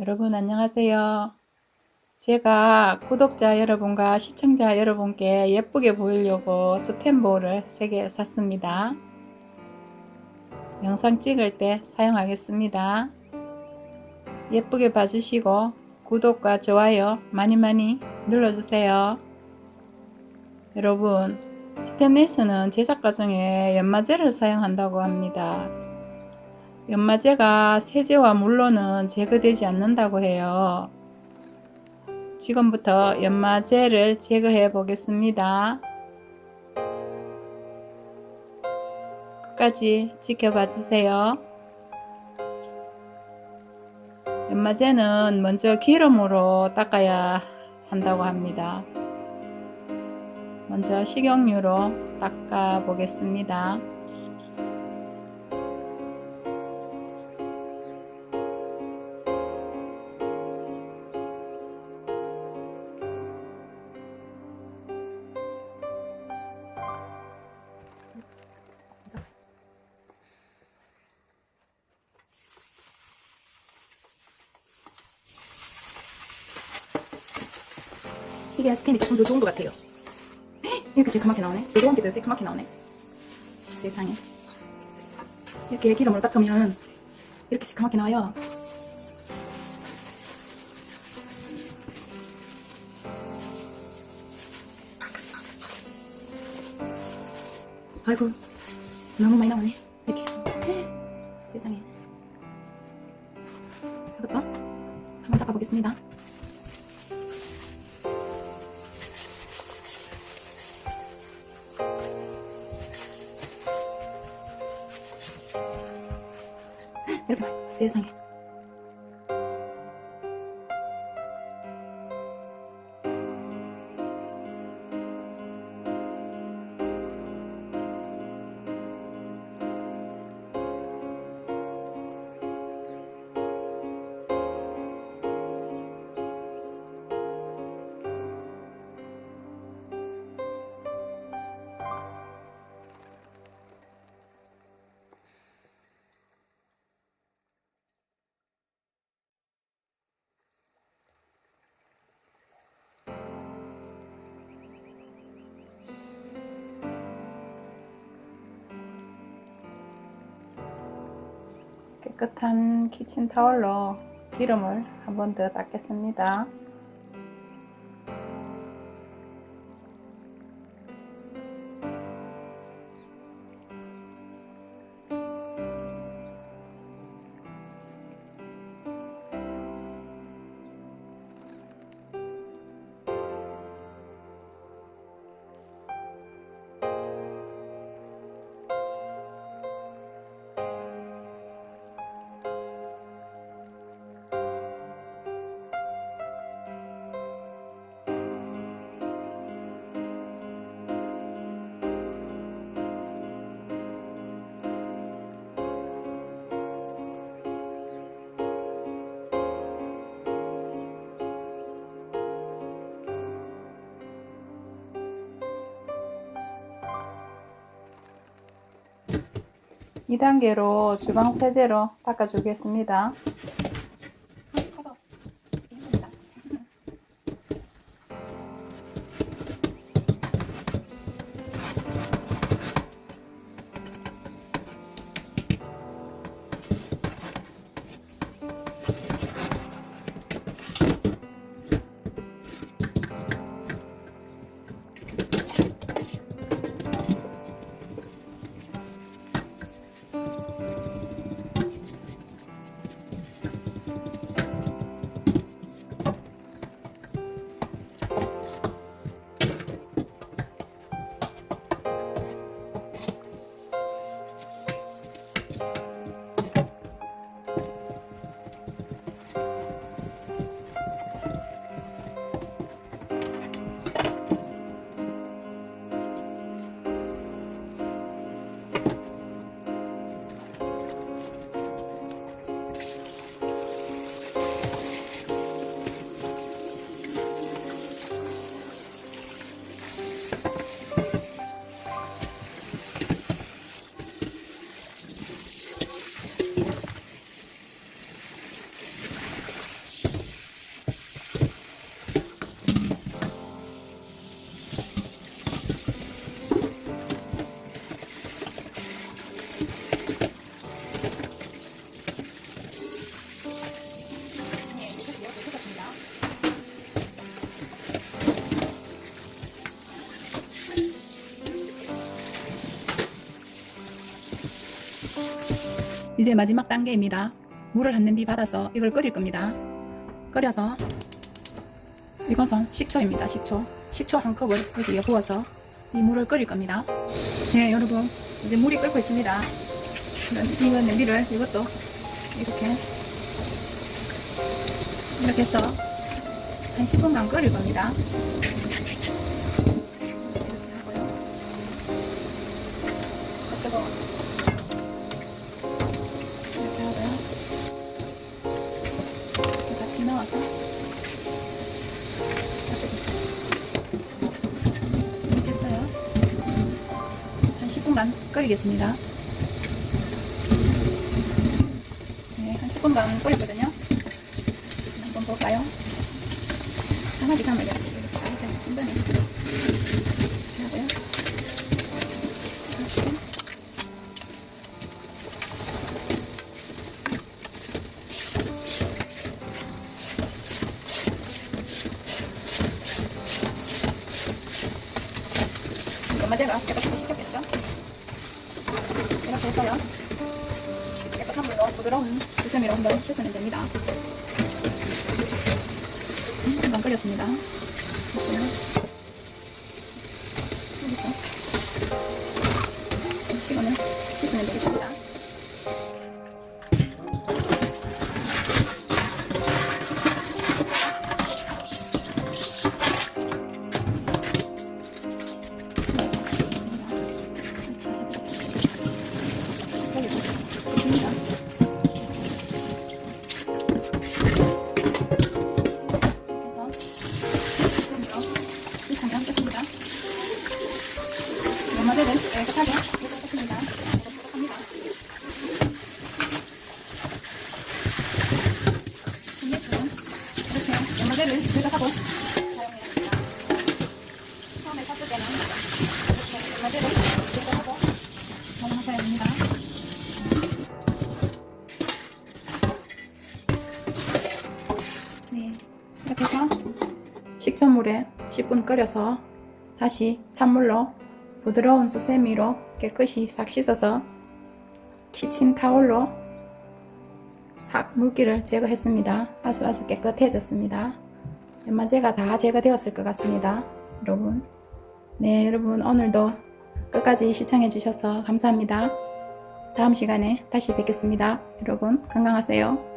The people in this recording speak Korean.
여러분 안녕하세요. 제가 구독자 여러분과 시청자 여러분께 예쁘게 보이려고 스텐볼을 3개 샀습니다. 영상 찍을 때 사용하겠습니다. 예쁘게 봐주시고 구독과 좋아요 많이 많이 눌러주세요. 여러분 스텐레스는 제작 과정에 연마제를 사용한다고 합니다. 연마제가 세제와 물로는 제거되지 않는다고 해요. 지금부터 연마제를 제거해 보겠습니다. 끝까지 지켜봐 주세요. 연마제는 먼저 기름으로 닦아야 한다고 합니다. 먼저 식용유로 닦아 보겠습니다. 이게 스캔이 조금 더 좋은 것 같아요. 이렇게 새카맣게 나오네. 요거한 게더 새카맣게 나오네. 세상에. 이렇게 기름으로 닦으면 이렇게 새카맣게 나와요. 아이고, 너무 많이 나오네. 이렇게. 세상에. 이것도 한번 닦아보겠습니다. 이렇게 많 깨끗한 키친타월로 기름을 한 번 더 닦겠습니다. 이단계로 주방 세제로 닦아주겠습니다. 이제 마지막 단계입니다. 물을 한 냄비 받아서 이걸 끓일 겁니다. 끓여서 이것은 식초입니다. 식초. 식초 한 컵을 여기에 부어서 이 물을 끓일 겁니다. 네, 여러분. 이제 물이 끓고 있습니다. 이거 냄비를 이것도 이렇게 이렇게 해서 한 10분간 끓일 겁니다. 했어요. 한 10분간 끓이겠습니다. 네, 한 10분간 끓였거든요. 한번 볼까요? 강아지 삶을 이렇게 이렇게 신변에 하고요. 이렇게. 연마제가 깨끗하게 식혔겠죠? 이렇게 해서요. 깨끗한 물로 부드러운 수세미로 한번 씻으면 됩니다. 한번 끓였습니다. 씻으면 되겠습니다. 사용해야 됩니다. 처음에 샀을 때는 이렇게 연마대를 제작하고 사용하셔야 됩니다. 네, 이렇게 해서 식초물에 10분 끓여서 다시 찬물로 부드러운 수세미로 깨끗이 싹 씻어서 키친타올로 싹 물기를 제거했습니다. 아주 아주 깨끗해졌습니다. 연마제가 다 제거되었을 것 같습니다. 여러분. 네, 여러분 오늘도 끝까지 시청해 주셔서 감사합니다. 다음 시간에 다시 뵙겠습니다. 여러분 건강하세요.